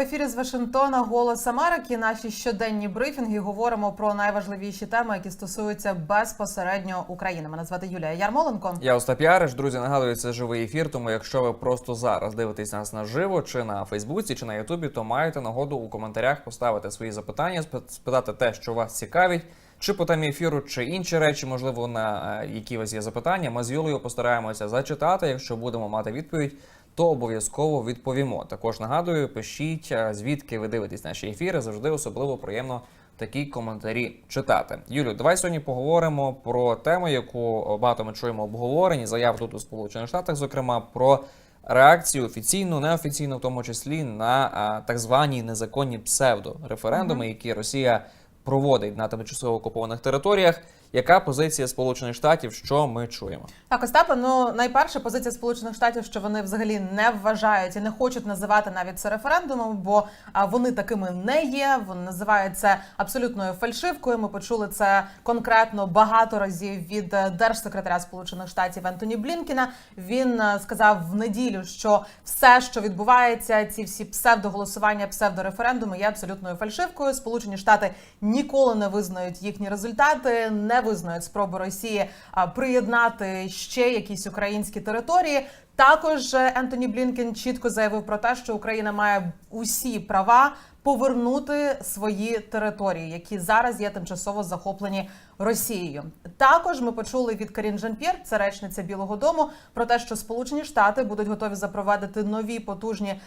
Ефірі з Вашингтона Голос Америки. Наші щоденні брифінги говоримо про найважливіші теми, які стосуються безпосередньо України. Мене звати Юлія Ярмоленко. Я Остап Яриш. Друзі, нагадую, це живий ефір. Тому якщо ви просто зараз дивитесь нас наживо, чи на Фейсбуці, чи на Ютубі, то маєте нагоду у коментарях поставити свої запитання, спи- спитати те, що вас цікавить, чи по темі ефіру, чи інші речі, можливо, на е, які у вас є запитання. Ми з Юлею постараємося зачитати. Якщо будемо мати відповідь, то обов'язково відповімо. Також нагадую, пишіть е, звідки ви дивитесь наші ефіри. Завжди особливо приємно такі коментарі читати. Юлю, давай сьогодні поговоримо про тему, яку багато ми чуємо обговорені, заяв тут у Сполучених Штатах, зокрема про реакцію офіційну, неофіційну, в тому числі на а, так звані незаконні псевдореферендуми, які Росія проводить на тимчасово окупованих територіях. Яка позиція Сполучених Штатів? Що ми чуємо? Так, Остапе, ну найперша позиція Сполучених Штатів, що вони взагалі не вважають і не хочуть називати навіть це референдумом, бо вони такими не є. Вони називають це абсолютною фальшивкою. Ми почули це конкретно багато разів від е, держсекретаря Сполучених Штатів Ентоні Блінкіна. Він е, сказав в неділю, що все, що відбувається, ці всі псевдоголосування, псевдореферендуми, є абсолютною фальшивкою. Сполучені Штати ніколи не визнають їхні результати, не визнають спроби Росії приєднати ще якісь українські території. Також е, Ентоні Блінкен чітко заявив про те, що Україна має усі права повернути свої території, які зараз є тимчасово захоплені Росією. Також ми почули від Карін Жан-П'єр, це речниця Білого Дому, про те, що Сполучені Штати будуть готові запровадити нові потужні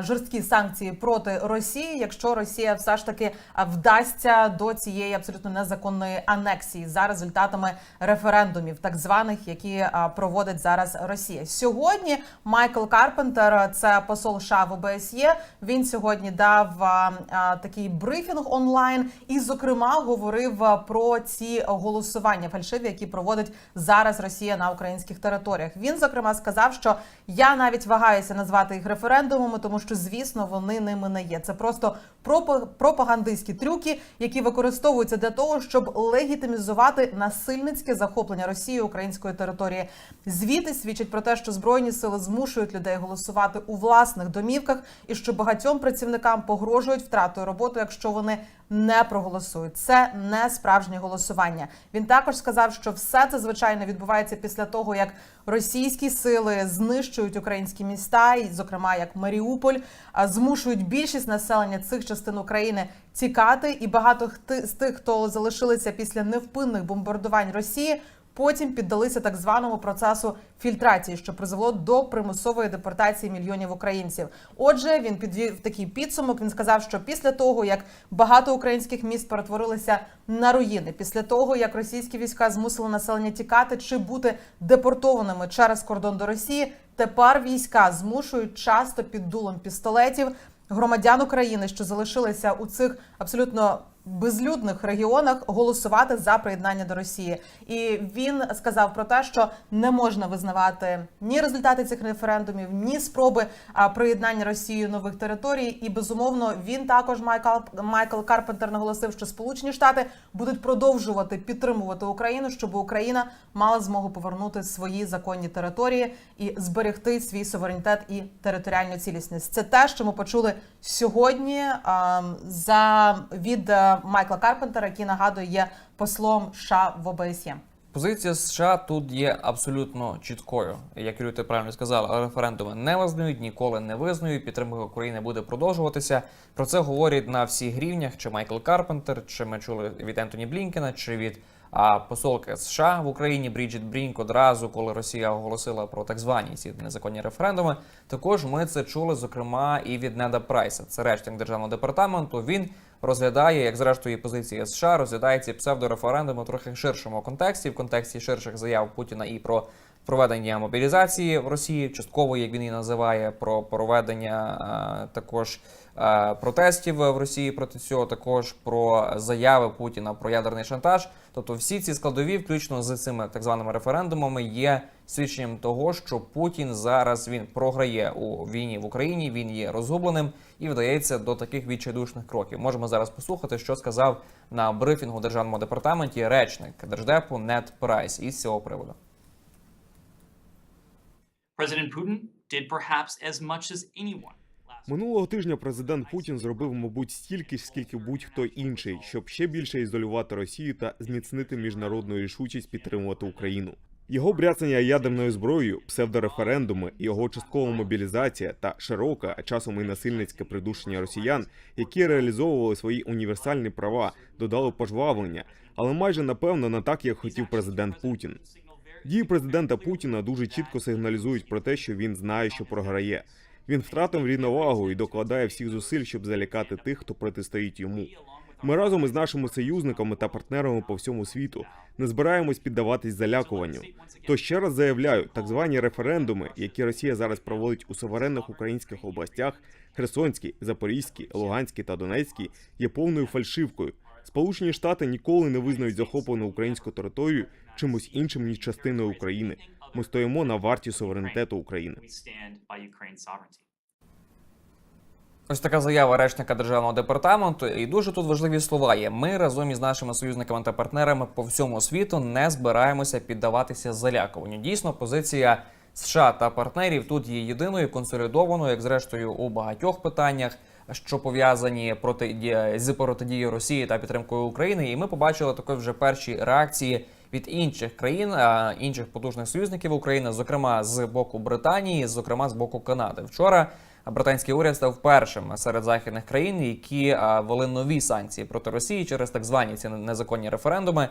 жорсткі санкції проти Росії, якщо Росія все ж таки вдасться до цієї абсолютно незаконної анексії за результатами референдумів, так званих, які проводить зараз Росія. Сьогодні Майкл Карпентер, це посол США в ОБСЄ. Він сьогодні дав такий брифінг онлайн і, зокрема, говорив про ці голосування фальшиві, які проводить зараз Росія на українських територіях. Він зокрема сказав, що я навіть вагаюся назвати їх референдумами, тому що звісно вони ними не є. Це просто пропа- пропагандистські трюки, які використовуються для того, щоб легітимізувати насильницьке захоплення Росії української території. Звіти свідчать про те, що збройні сили змушують людей голосувати у власних домівках, і що багатьом працівникам погрожують втратою роботи, якщо вони не проголосують. Це не справжнє голосування. Він також сказав, що все це звичайно відбувається після того, як російські сили знищують українські міста, і, зокрема, як Маріуполь, змушують більшість населення цих частин України тікати. І багато з тих, хто залишилися після невпинних бомбардувань Росії. Потім піддалися так званому процесу фільтрації, що призвело до примусової депортації мільйонів українців. Отже, він підвів такий підсумок. Він сказав, що після того, як багато українських міст перетворилися на руїни, після того як російські війська змусили населення тікати чи бути депортованими через кордон до Росії, тепер війська змушують часто під дулом пістолетів громадян України, що залишилися у цих абсолютно безлюдних регіонах, голосувати за приєднання до Росії. І він сказав про те, що не можна визнавати ні результати цих референдумів, ні спроби приєднання Росією нових територій. І безумовно він також Майкл Майкл Карпентер наголосив, що Сполучені Штати будуть продовжувати підтримувати Україну, щоб Україна мала змогу повернути свої законні території і зберегти свій суверенітет і територіальну цілісність. Це те, що ми почули сьогодні за від е, Майкла Карпентера, який нагадує є послом США в ОБСЄ. Позиція США тут є абсолютно чіткою. Як Юрій, ти правильно сказала, референдуми не визнають, ніколи не визнають. Підтримка України буде продовжуватися. Про це говорять на всіх рівнях: чи Майкл Карпентер, чи ми чули від Ентоні Блінкена, чи від а, посолки США в Україні Бріджит Брінк одразу, коли Росія оголосила про так звані ці незаконні референдуми. Також ми це чули, зокрема, і від Неда Прайса. Це речник державного департаменту. Він розглядає, як зрештою позиція США, розглядає ці псевдореферендуми в трохи ширшому контексті, в контексті ширших заяв Путіна і про проведення мобілізації в Росії, частково, як він її називає, про проведення е, також е, протестів в Росії проти цього, також про заяви Путіна про ядерний шантаж. Тобто, всі ці складові, включно з цими так званими референдумами, є свідченням того, що Путін зараз він програє у війні в Україні. Він є розгубленим і вдається до таких відчайдушних кроків. Можемо зараз послухати, що сказав на брифінгу державному департаменті речник держдепу Нед Прайс із цього приводу. President Putin did perhaps as much as anyone. Минулого тижня президент Путін зробив, мабуть, стільки, ж, скільки будь-хто інший, щоб ще більше ізолювати Росію та зміцнити міжнародну рішучість підтримувати Україну. Його бряцання ядерною зброєю, псевдореферендуми, його часткова мобілізація та широке, а часом і насильницьке придушення росіян, які реалізовували свої універсальні права, додали пожвавлення, але майже напевно не так, як хотів президент Путін. Дії президента Путіна дуже чітко сигналізують про те, що він знає, що програє. Він втратив рівновагу і докладає всіх зусиль, щоб залякати тих, хто протистоїть йому. Ми разом із нашими союзниками та партнерами по всьому світу не збираємось піддаватись залякуванню. То ще раз заявляю, так звані референдуми, які Росія зараз проводить у суверенних українських областях Херсонській, Запорізькій, Луганській та Донецькій, є повною фальшивкою. Сполучені Штати ніколи не визнають захоплену українську територію чимось іншим ніж частиною України. Ми стоїмо на варті суверенітету України. Ось така заява речника державного департаменту, і дуже тут важливі слова є. Ми разом із нашими союзниками та партнерами по всьому світу не збираємося піддаватися залякуванню. Дійсно, позиція США та партнерів тут є єдиною консолідованою, як зрештою у багатьох питаннях, що пов'язані проти з протидією Росії та підтримкою України. І ми побачили також вже перші реакції від інших країн, інших потужних союзників України, зокрема з боку Британії, зокрема з боку Канади. Вчора британський уряд став першим серед західних країн, які а, ввели нові санкції проти Росії через так звані ці незаконні референдуми.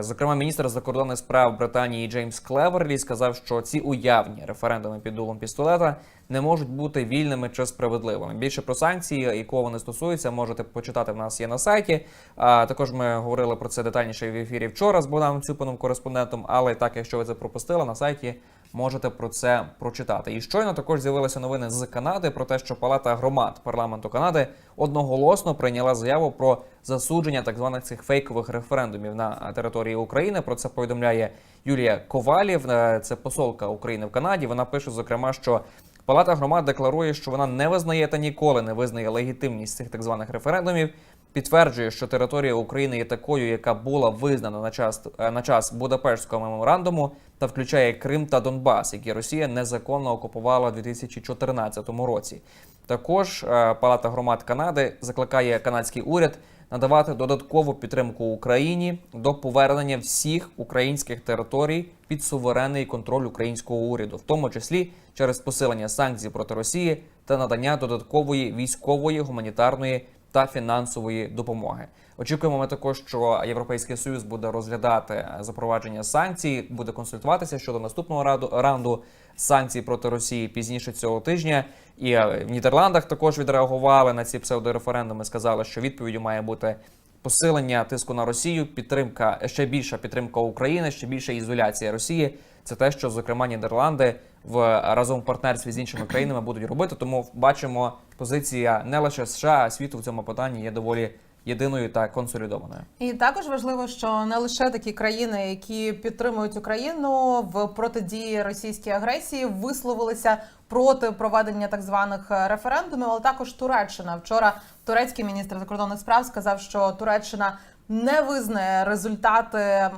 Зокрема, міністр закордонних справ Британії Джеймс Клеверлі сказав, що ці уявні референдуми під дулом пістолета не можуть бути вільними чи справедливими. Більше про санкції, якого вони стосуються, можете почитати в нас є на сайті. А також ми говорили про це детальніше в ефірі вчора з Богданом Цюпаном, кореспондентом. Але так, якщо ви це пропустили, на сайті можете про це прочитати. І щойно також з'явилися новини з Канади про те, що Палата громад парламенту Канади одноголосно прийняла заяву про засудження так званих цих фейкових референдумів на території України. Про це повідомляє Юлія Ковалів, е, це посолка України в Канаді. Вона пише зокрема, що Палата громад декларує, що вона не визнає та ніколи не визнає легітимність цих так званих референдумів. Підтверджує, що територія України є такою, яка була визнана на час е, на час Будапештського меморандуму та включає Крим та Донбас, які Росія незаконно окупувала у 2014 році. Також е, Палата громад Канади закликає канадський уряд надавати додаткову підтримку Україні до повернення всіх українських територій під суверенний контроль українського уряду, в тому числі через посилення санкцій проти Росії та надання додаткової військової, гуманітарної та фінансової допомоги. Очікуємо ми також, що Європейський Союз буде розглядати запровадження санкцій, буде консультуватися щодо наступного раду раунду санкцій проти Росії пізніше цього тижня. І е, в Нідерландах також відреагували на ці псевдореферендуми. Сказали, що відповіддю має бути посилення тиску на Росію, підтримка ще більша підтримка України, ще більша ізоляція Росії. Це те, що зокрема Нідерланди в разом в партнерстві з іншими країнами будуть робити. Тому бачимо, позиція не лише США, а світу в цьому питанні є доволі єдиною та консолідованою. І також важливо, що не лише такі країни, які підтримують Україну в протидії російській агресії, висловилися проти проведення так званих референдумів, але також Туреччина. Вчора турецький міністр закордонних справ сказав, що Туреччина. Не визнає результати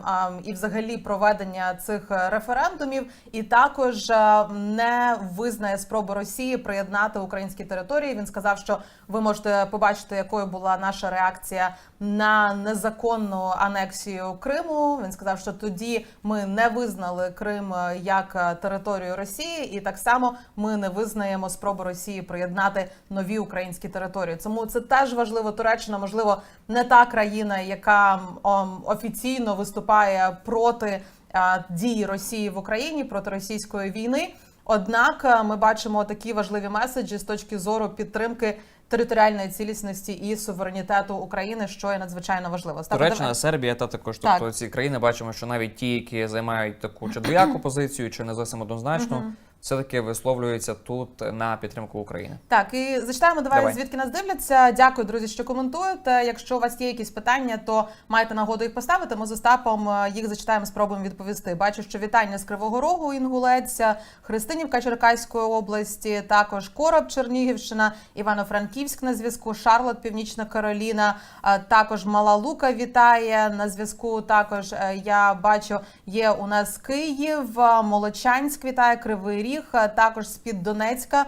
і, взагалі, проведення цих референдумів, і також не визнає спробу Росії приєднати українські території. Він сказав, що ви можете побачити, якою була наша реакція на незаконну анексію Криму. Він сказав, що тоді ми не визнали Крим як територію Росії, і так само ми не визнаємо спробу Росії приєднати нові українські території. Тому це теж важливо. Туреччина, можливо, не та країна, яка офіційно виступає проти а, дії Росії в Україні проти російської війни. Однак е, ми бачимо такі важливі меседжі з точки зору підтримки територіальної цілісності і суверенітету України, що є надзвичайно важливо. Туреччина, давай. Сербія та також Так. тобто ці країни бачимо, що навіть ті, які займають таку чи двояку позицію, чи не зовсім однозначно, все таки висловлюються тут на підтримку України. Так, і зачитаємо давай, Давай. звідки нас дивляться. Дякую, друзі, що коментуєте. Якщо у вас є якісь питання, то маєте нагоду їх поставити. Ми з Остапом е, їх зачитаємо, спробуємо відповісти. Бачу, що вітання з Кривого Рогу, Інгулець, Христинівка Черкаської області, також Короб, Чернігівщина, Івано-Франківськ на зв'язку, Шарлот, Північна Кароліна, е, також Мала Лука вітає на зв'язку. Також е, я бачу, є у нас Київ, е, Молочанськ вітає, Кривий Ріг. Ріг, також з-під Донецька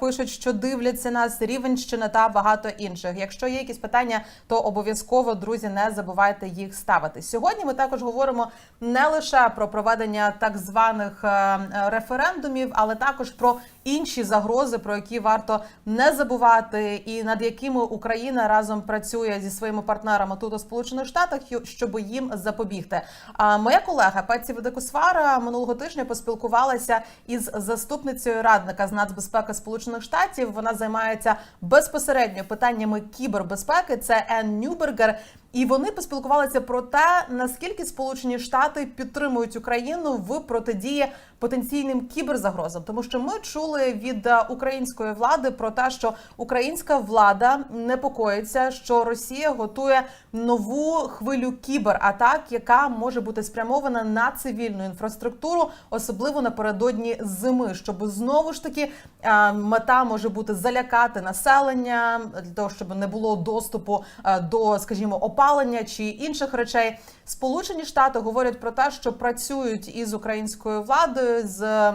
пишуть, що дивляться нас, Рівенщина та багато інших. Якщо є якісь питання, то обов'язково, друзі, не забувайте їх ставити. Сьогодні ми також говоримо не лише про проведення так званих е, референдумів, але також про інші загрози, про які варто не забувати, і над якими Україна разом працює зі своїми партнерами тут у Сполучених Штатах, щоб їм запобігти. А моя колега Пеці Ведекосвара минулого тижня поспілкувалася із заступницею радника з нацбезпеки Сполучених Штатів. Вона займається безпосередньо питаннями кібербезпеки. Це Енн Нюбергер. І вони поспілкувалися про те, наскільки Сполучені Штати підтримують Україну в протидії потенційним кіберзагрозам, тому що ми чули від е, української влади про те, що українська влада непокоїться, що Росія готує нову хвилю кібератак, яка може бути спрямована на цивільну інфраструктуру, особливо напередодні зими, щоб знову ж таки е, мета може бути залякати населення для того, щоб не було доступу е, до, скажімо, опалення чи інших речей. Сполучені Штати говорять про те, що працюють із українською владою з.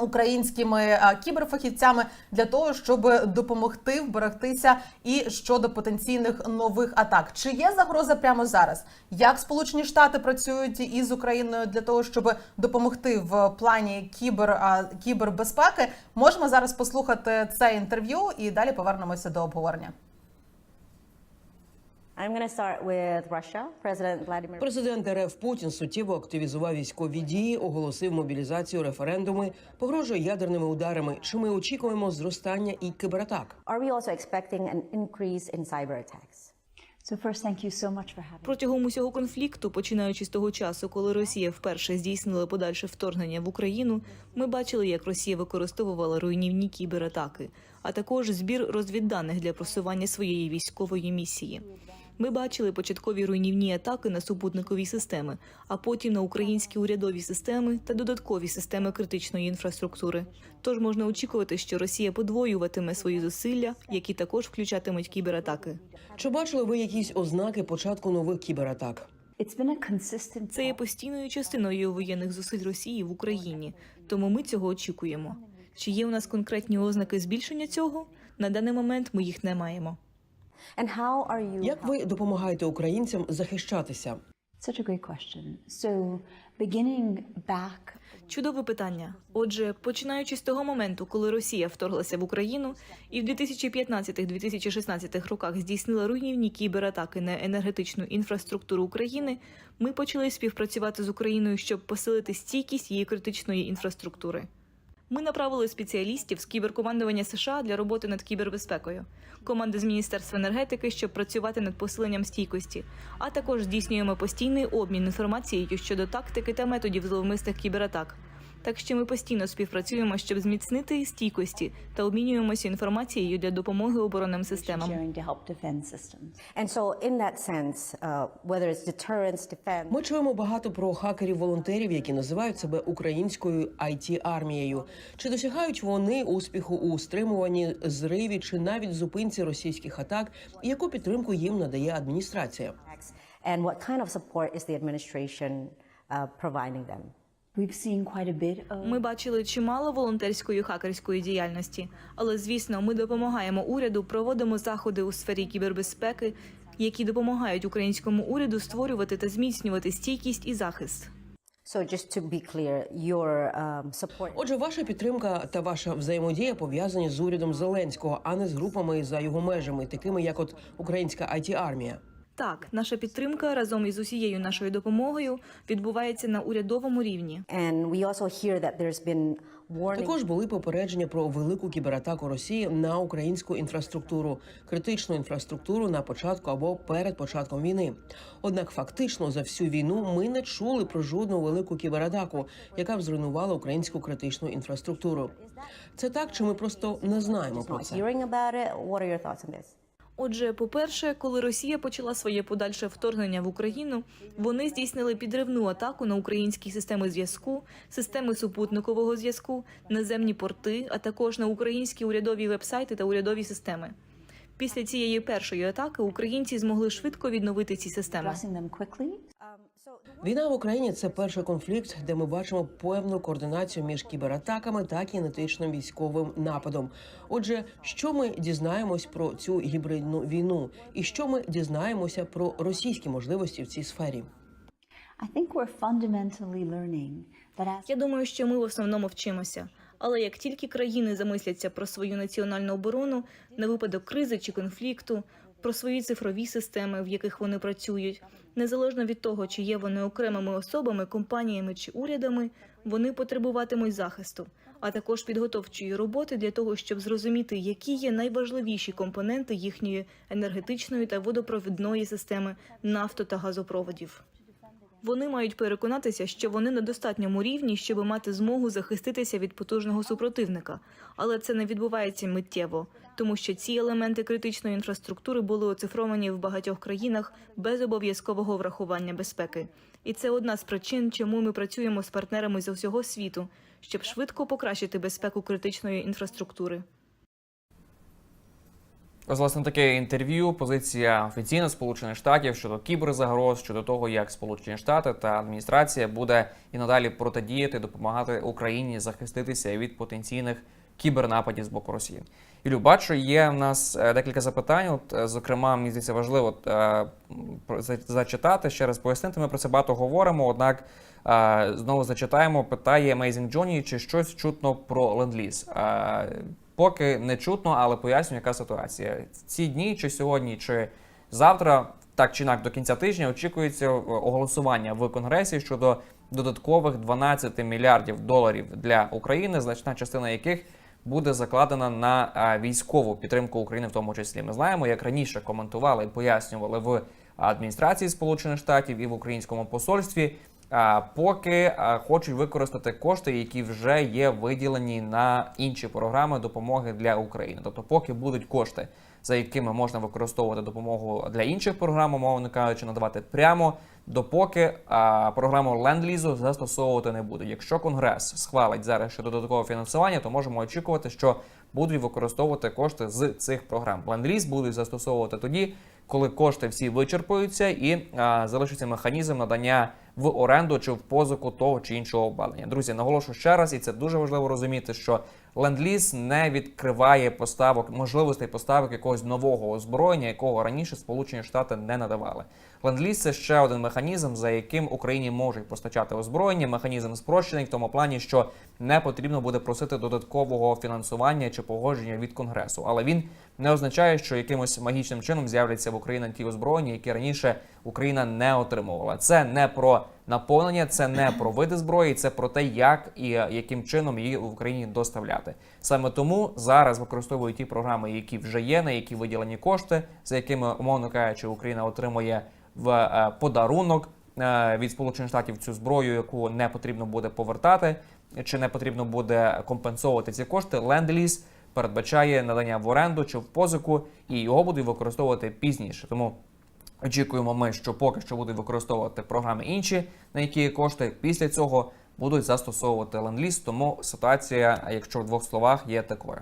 Українськими е, кіберфахівцями для того, щоб допомогти вберегтися і щодо потенційних нових атак. Чи є загроза прямо зараз? Як Сполучені Штати працюють із Україною для того, щоб допомогти в плані кібер кібербезпеки? Можемо зараз послухати це інтерв'ю і далі повернемося до обговорення. I'm going to start with Russia. President Vladimir Президент РФ Путін суттєво активізував військові дії, оголосив мобілізацію, референдуми, погрожує ядерними ударами. Чи ми очікуємо зростання і кібератак? Are we also expecting an increase in cyber attacks? So first, thank you so much for having. Протягом усього конфлікту, починаючи з того часу, коли Росія вперше здійснила подальше вторгнення в Україну, ми бачили, як Росія використовувала руйнівні кібератаки, а також збір розвідданих для просування своєї військової місії. Ми бачили початкові руйнівні атаки на супутникові системи, а потім на українські урядові системи та додаткові системи критичної інфраструктури. Тож можна очікувати, що Росія подвоюватиме свої зусилля, які також включатимуть кібератаки. Чи бачили ви якісь ознаки початку нових кібератак? Це є постійною частиною воєнних зусиль Росії в Україні, тому ми цього очікуємо. Чи є у нас конкретні ознаки збільшення цього? На даний момент ми їх не маємо. And how are you? Як ви допомагаєте українцям захищатися? such a great question. So beginning back Чудове питання. Отже, починаючи з того моменту, коли Росія вторглася в Україну і в 2015-2016 роках здійснила руйнівні кібератаки на енергетичну інфраструктуру України, ми почали співпрацювати з Україною, щоб посилити стійкість її критичної інфраструктури. Ми направили спеціалістів з кіберкомандування США для роботи над кібербезпекою, команди з міністерства енергетики, щоб працювати над посиленням стійкості, а також здійснюємо постійний обмін інформацією щодо тактики та методів зловмисних кібератак. Так що ми постійно співпрацюємо, щоб зміцнити стійкості та обмінюємося інформацією для допомоги оборонним системам. uh, Ми чуємо багато про хакерів-волонтерів, які називають себе українською it армією Чи досягають вони успіху у стримуванні зриві чи навіть зупинці російських атак? І яку підтримку їм надає адміністрація? and what kind of support is the administration uh, providing them? We've seen quite a bit of Ми бачили чимало волонтерської хакерської діяльності, але звісно, ми допомагаємо уряду, проводимо заходи у сфері кібербезпеки, які допомагають українському уряду створювати та зміцнювати стійкість і захист. So, just to be clear, your um, support. Отже, ваша підтримка та ваша взаємодія пов'язані з урядом Зеленського, а не з групами за його межами, такими як от українська it армія Так, наша підтримка разом із усією нашою допомогою відбувається на урядовому рівні. Також були попередження про велику кібератаку Росії на українську інфраструктуру, критичну інфраструктуру на початку або перед початком війни. Однак, фактично, за всю війну ми не чули про жодну велику кібератаку, яка б зруйнувала українську критичну інфраструктуру. Це так, чи ми просто не знаємо про це? Отже, по-перше, коли Росія почала своє подальше вторгнення в Україну, вони здійснили підривну атаку на українські системи зв'язку, системи супутникового зв'язку, наземні порти, а також на українські урядові вебсайти та урядові системи. Після цієї першої атаки українці змогли швидко відновити ці системи. addressing them quickly. Um, so Війна в Україні це перший конфлікт, де ми бачимо певну координацію між кібератаками та кінетичним військовим нападом. Отже, що ми дізнаємось про цю гібридну війну, і що ми дізнаємося про російські можливості в цій сфері? Я думаю, що ми в основному вчимося. Але як тільки країни замисляться про свою національну оборону на випадок кризи чи конфлікту, про свої цифрові системи, в яких вони працюють, незалежно від того, чи є вони окремими особами, компаніями чи урядами, вони потребуватимуть захисту, а також підготовчої роботи для того, щоб зрозуміти, які є найважливіші компоненти їхньої енергетичної та водопровідної системи нафто та газопроводів. Вони мають переконатися, що вони на достатньому рівні, щоб мати змогу захиститися від потужного супротивника. Але це не відбувається миттєво, тому що ці елементи критичної інфраструктури були оцифровані в багатьох країнах без обов'язкового врахування безпеки. І це одна з причин, чому ми працюємо з партнерами з усього світу, щоб швидко покращити безпеку критичної інфраструктури. Ось, власне, таке інтерв'ю. Позиція офіційна Сполучених Штатів щодо кіберзагроз, щодо того, як Сполучені Штати та адміністрація буде і надалі протидіяти, допомагати Україні захиститися від потенційних кібернападів з боку Росії. Юлю, бачу, є в нас е, декілька запитань. От, е, зокрема, мені здається, важливо е, зачитати ще раз пояснити. Ми про це багато говоримо. Однак знову зачитаємо. Питає Amazing Johnny, чи щось чутно про ленд-ліз. Поки не чутно, але поясню, яка ситуація. Ці дні, чи сьогодні, чи завтра, так чи інакше, до кінця тижня очікується е, оголосування в Конгресі щодо додаткових 12 мільярдів доларів для України, значна частина яких буде закладена на е, військову підтримку України, в тому числі. Ми знаємо, як раніше коментували і пояснювали в адміністрації Сполучених Штатів і в українському посольстві. Поки хочуть використати кошти, які вже є виділені на інші програми допомоги для України. Тобто, поки будуть кошти, за якими можна використовувати допомогу для інших програм, умовно кажучи, надавати прямо, допоки програму ленд-лізу застосовувати не будуть. Якщо Конгрес схвалить зараз ще додаткове фінансування, то можемо очікувати, що будуть використовувати кошти з цих програм. Ленд-ліз будуть застосовувати тоді, коли кошти всі вичерпуються і а, залишиться механізм надання в оренду чи в позику того чи іншого обладнання. Друзі, наголошую ще раз, і це дуже важливо розуміти, що ленд-ліз не відкриває поставок можливостей поставок якогось нового озброєння, якого раніше Сполучені Штати не надавали. Ленд-ліз – це ще один механізм, за яким Україні можуть постачати озброєння. Механізм спрощений в тому плані, що не потрібно буде просити додаткового фінансування чи погодження від конгресу, але він не означає, що якимось магічним чином з'являться в Україні ті озброєння, які раніше Україна не отримувала. Це не про наповнення, це не про види зброї, це про те, як і яким чином її в Україні доставляти. Саме тому зараз використовують ті програми, які вже є, на які виділені кошти, за якими умовно кажучи, Україна отримує в е, подарунок е, від Сполучених Штатів цю зброю, яку не потрібно буде повертати, чи не потрібно буде компенсовувати ці кошти. Ленд-ліз передбачає надання в оренду чи в позику, і його будуть використовувати пізніше. Тому очікуємо ми, що поки що будуть використовувати програми інші, на які кошти. Після цього будуть застосовувати ленд-ліз. Тому ситуація, якщо в двох словах, є такою.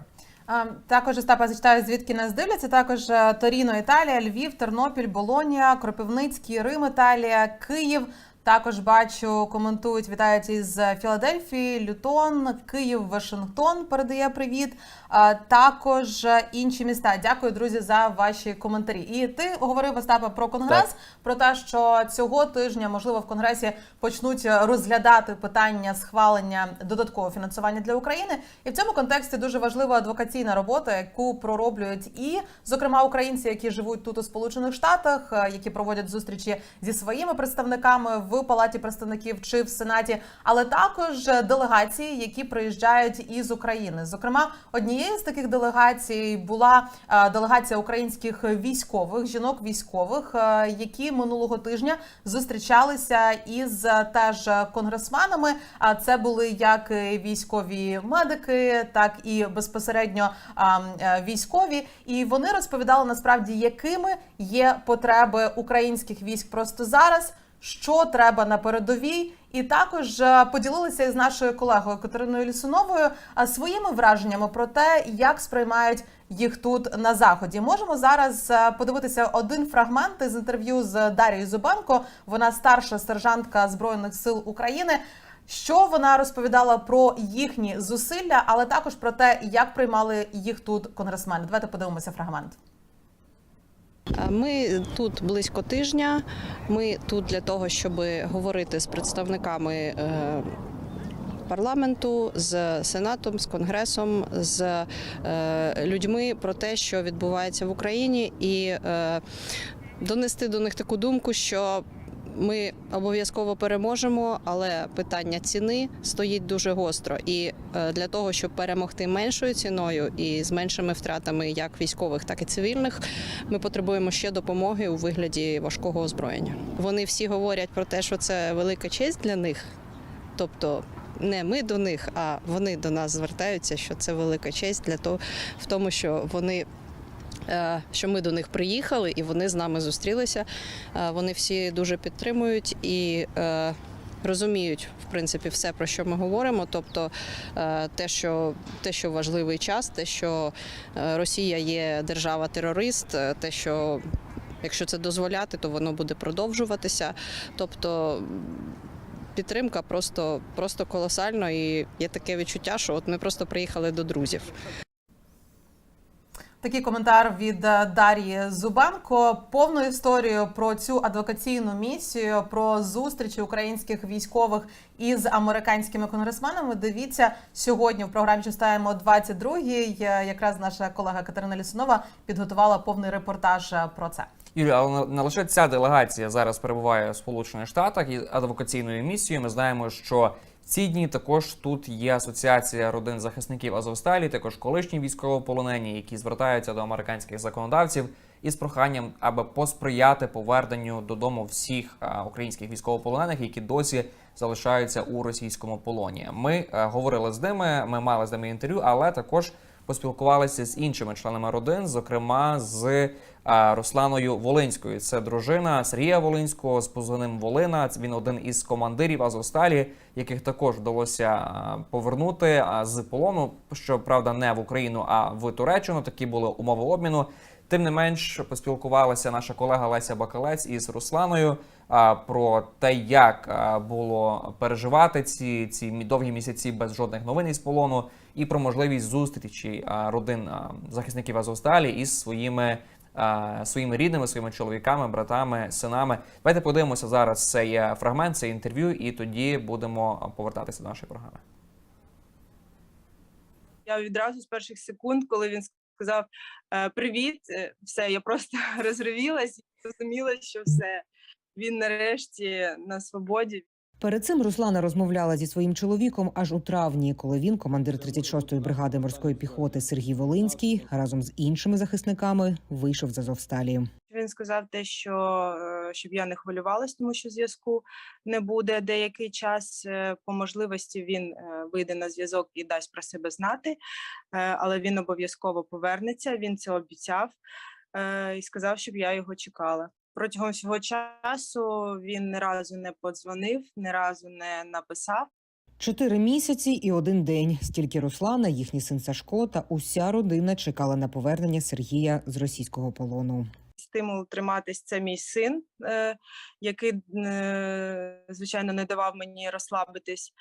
Також Остапа зачитаю, звідки нас дивляться. Також е, Торіно, Італія, Львів, Тернопіль, Болонія, Кропивницький, Рим, Італія, Київ. Також бачу, коментують, вітають із Філадельфії, Лютон, Київ, Вашингтон передає привіт. Також е, інші міста. Дякую, друзі, за ваші коментарі. І ти говорив Остапа про конгрес, Так. про те, що цього тижня можливо в конгресі почнуть розглядати питання схвалення додаткового фінансування для України. І в цьому контексті дуже важлива адвокаційна робота, яку пророблюють і, зокрема, українці, які живуть тут у Сполучених Штатах, е, які проводять зустрічі зі своїми представниками в Палаті представників чи в Сенаті, але також делегації, які приїжджають із України. Зокрема, однією з таких делегацій була е, делегація українських військових жінок військових, е, які минулого тижня зустрічалися із теж конгресменами. А це були як військові медики, так і безпосередньо е, військові. І вони розповідали насправді, якими є потреби українських військ просто зараз. Що треба на передовій, і також е, поділилися із нашою колегою Катериною Лісуновою е, своїми враженнями про те, як сприймають їх тут на заході. Можемо зараз е, подивитися один фрагмент із інтерв'ю з Дарією Зубенко. Вона старша сержантка збройних сил України. Що вона розповідала про їхні зусилля, але також про те, як приймали їх тут конгресмени. Давайте подивимося фрагмент. Ми тут близько тижня. Ми тут для того, щоб говорити з представниками е, парламенту, з сенатом, з конгресом, з е, людьми про те, що відбувається в Україні, і е, донести до них таку думку, що. Ми обов'язково переможемо, але питання ціни стоїть дуже гостро. І е, для того, щоб перемогти меншою ціною і з меншими втратами, як військових, так і цивільних, ми потребуємо ще допомоги у вигляді важкого озброєння. Вони всі говорять про те, що це велика честь для них. Тобто не ми до них, а вони до нас звертаються, що це велика честь для того, в тому, що вони. Е, Що ми до них приїхали і вони з нами зустрілися. Е, Вони всі дуже підтримують і е, розуміють, в принципі, все, про що ми говоримо. Тобто те, що, те, що важливий час, те, що Росія є держава-терорист, те, що якщо це дозволяти, то воно буде продовжуватися. Тобто підтримка просто, просто колосальна, і є таке відчуття, що от ми просто приїхали до друзів. Такий коментар від е, Дар'ї Зубенко. Повну історію про цю адвокаційну місію, про зустрічі українських військових із американськими конгресменами. Дивіться сьогодні в програмі «Чистаємо 22-й». Е, Якраз наша колега Катерина Лісунова підготувала повний репортаж е, про це. Юлія, але не- лише ця делегація зараз перебуває в Сполучених Штатах із адвокаційною місією. Ми знаємо, що ці дні також тут є асоціація родин захисників Азовсталі, також колишні військовополонені, які звертаються до американських законодавців із проханням, аби посприяти поверненню додому всіх українських військовополонених, які досі залишаються у російському полоні. Ми е, говорили з ними, ми мали з ними інтерв'ю, але також поспілкувалися з іншими членами родин, зокрема з Русланою Волинською. Це дружина Сергія Волинського з позивним Волина. Він один із командирів Азовсталі, яких також вдалося повернути з полону. Щоправда, не в Україну, а в Туреччину. Такі були умови обміну. Тим не менш, поспілкувалася наша колега Леся Бакалець із Русланою про те, як було переживати ці, ці довгі місяці без жодних новин із полону, і про можливість зустрічі родин захисників Азовсталі із своїми. Своїми рідними, своїми чоловіками, братами, синами. Давайте подивимося зараз цей фрагмент, це інтерв'ю, і тоді будемо повертатися до нашої програми. Я відразу з перших секунд, коли він сказав е, привіт, е, все, я просто розривілась зрозуміла, що все. Він нарешті на свободі. Перед цим Руслана розмовляла зі своїм чоловіком аж у травні, коли він, командир 36-ї бригади морської піхоти Сергій Волинський, разом з іншими захисниками вийшов з Азовсталі. Він сказав те, що е, щоб я не хвилювалась, тому що зв'язку не буде деякий час. Е, По можливості він е, вийде на зв'язок і дасть про себе знати, але він обов'язково повернеться. Він це обіцяв і сказав, щоб я його чекала. Протягом всього часу він ні разу не подзвонив, ні разу не написав. Чотири місяці і один день. Стільки Руслана, їхній син Сашко та уся родина чекала на повернення Сергія з російського полону. стимул триматись це мій син, е, який, е, звичайно, не давав мені розслабитись.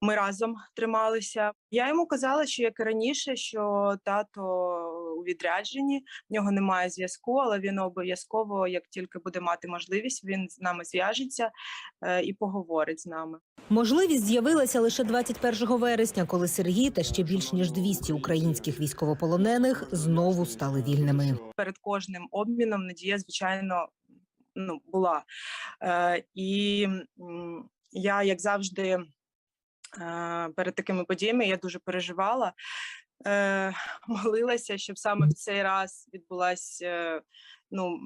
Ми разом трималися. Я йому казала, що як і раніше, що тато відрядженні, в нього немає зв'язку, але він обов'язково, як тільки буде мати можливість, він з нами зв'яжеться е, і поговорить з нами. Можливість з'явилася лише 21 вересня, коли Сергій та ще більш ніж 200 українських військовополонених знову стали вільними. перед кожним обміном надія, звичайно, ну, була. Е, і я, як завжди, е, перед такими подіями я дуже переживала, е, молилася, щоб саме в цей раз відбулася е, ну,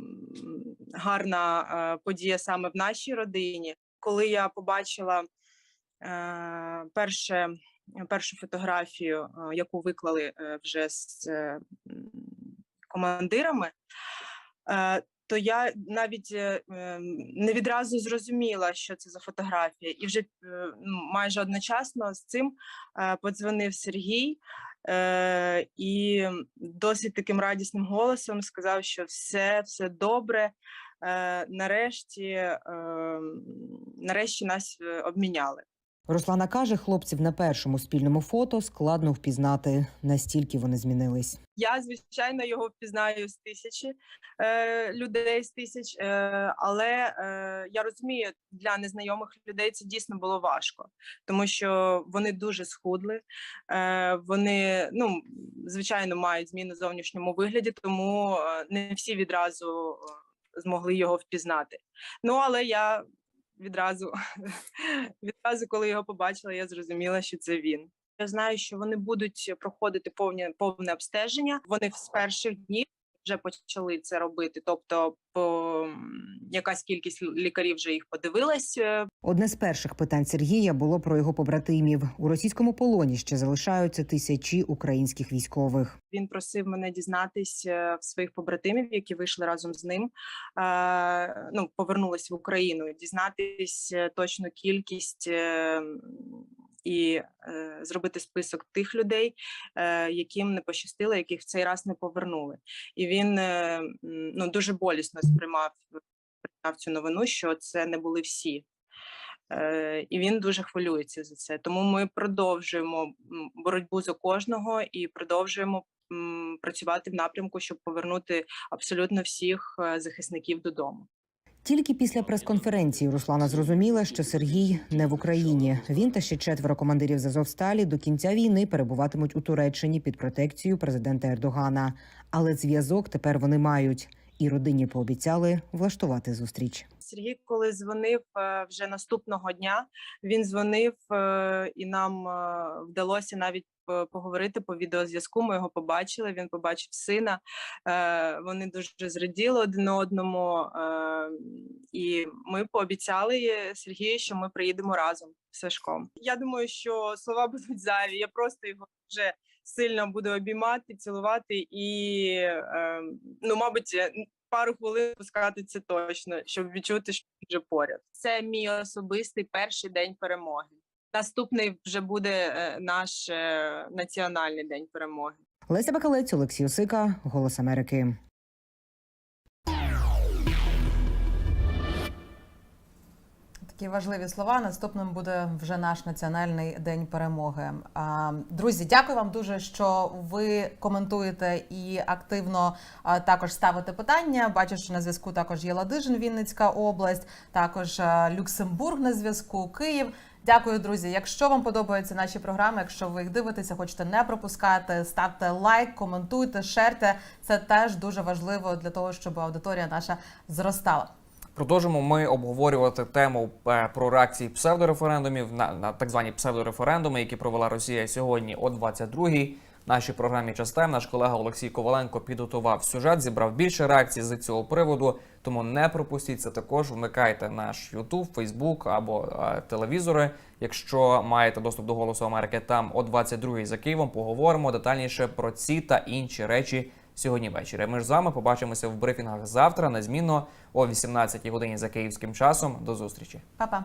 гарна е, подія саме в нашій родині. Коли я побачила е, перше, першу фотографію, е, яку виклали е, вже з е, командирами, е, то я навіть е, не відразу зрозуміла, що це за фотографія, і вже е, ну, майже одночасно з цим е, подзвонив Сергій. Е, і досить таким радісним голосом сказав, що все, все добре. Е, нарешті, е, нарешті нас е, обміняли. Руслана каже, хлопців на першому спільному фото складно впізнати, настільки вони змінились. Я, звичайно, його впізнаю з тисячі е, людей з тисяч, е, але е, я розумію, для незнайомих людей це дійсно було важко, тому що вони дуже схудли. Е, вони, ну, звичайно, мають зміну в зовнішньому вигляді, тому е, не всі відразу е, змогли його впізнати. Ну, але я відразу, відразу, коли його побачила, я зрозуміла, що це він. Я знаю, що вони будуть проходити повне повне обстеження. Вони з перших днів вже почали це робити. Тобто, по якась кількість лікарів вже їх подивилась. е, Одне з перших питань Сергія було про його побратимів. У російському полоні ще залишаються тисячі українських військових. Він просив мене дізнатись е, в своїх побратимів, які вийшли разом з ним. е, Ну, повернулись в Україну, дізнатись точну кількість. І е, зробити список тих людей, е, яким не пощастило, яких в цей раз не повернули. І він е, ну дуже болісно сприймав, цю новину, що це не були всі. Е, І він дуже хвилюється за це. Тому ми продовжуємо боротьбу за кожного і продовжуємо працювати в напрямку, щоб повернути абсолютно всіх е, захисників додому. Тільки після прес-конференції Руслана зрозуміла, що Сергій не в Україні. Він та ще четверо командирів з Азовсталі до кінця війни перебуватимуть у Туреччині під протекцією президента Ердогана. Але зв'язок тепер вони мають, і родині пообіцяли влаштувати зустріч. Сергій, коли дзвонив е, вже наступного дня, він дзвонив е, і нам е, вдалося навіть поговорити по відеозв'язку. Ми його побачили. Він побачив сина. Е, Вони дуже зраділи один одному, е, і ми пообіцяли Сергію, що ми приїдемо разом з Сашком. Я думаю, що слова будуть зайві. Я просто його вже сильно буду обіймати, цілувати і е, ну, мабуть, пару хвилин пускати це точно, щоб відчути, що вже поряд. Це мій особистий перший день перемоги. Наступний вже буде е, наш е, національний день перемоги. Леся Бакалець, Олексій Осика, Голос Америки. Такі важливі слова. Наступним буде вже наш національний день перемоги. Друзі, дякую вам дуже, що ви коментуєте і активно також ставите питання. Бачу, що на зв'язку також є Ладижин, Вінницька область, також Люксембург на зв'язку, Київ. Дякую, друзі. Якщо вам подобаються наші програми, якщо ви їх дивитеся, хочете не пропускати, ставте лайк, коментуйте, шерте. Це теж дуже важливо для того, щоб аудиторія наша зростала. Продовжимо ми обговорювати тему е, про реакції псевдореферендумів на, на так звані псевдореферендуми, які провела Росія сьогодні о 22-й. Нашій програмі «Частем» наш колега Олексій Коваленко підготував сюжет, зібрав більше реакцій з цього приводу. Тому не пропустіть це також. Вмикайте наш YouTube, Facebook або е, телевізори. Якщо маєте доступ до голосу Америки, там о 22-й за Києвом поговоримо детальніше про ці та інші речі сьогодні ввечері. Ми ж з вами побачимося в брифінгах завтра, незмінно о 18-й годині за київським часом. До зустрічі. Па-па.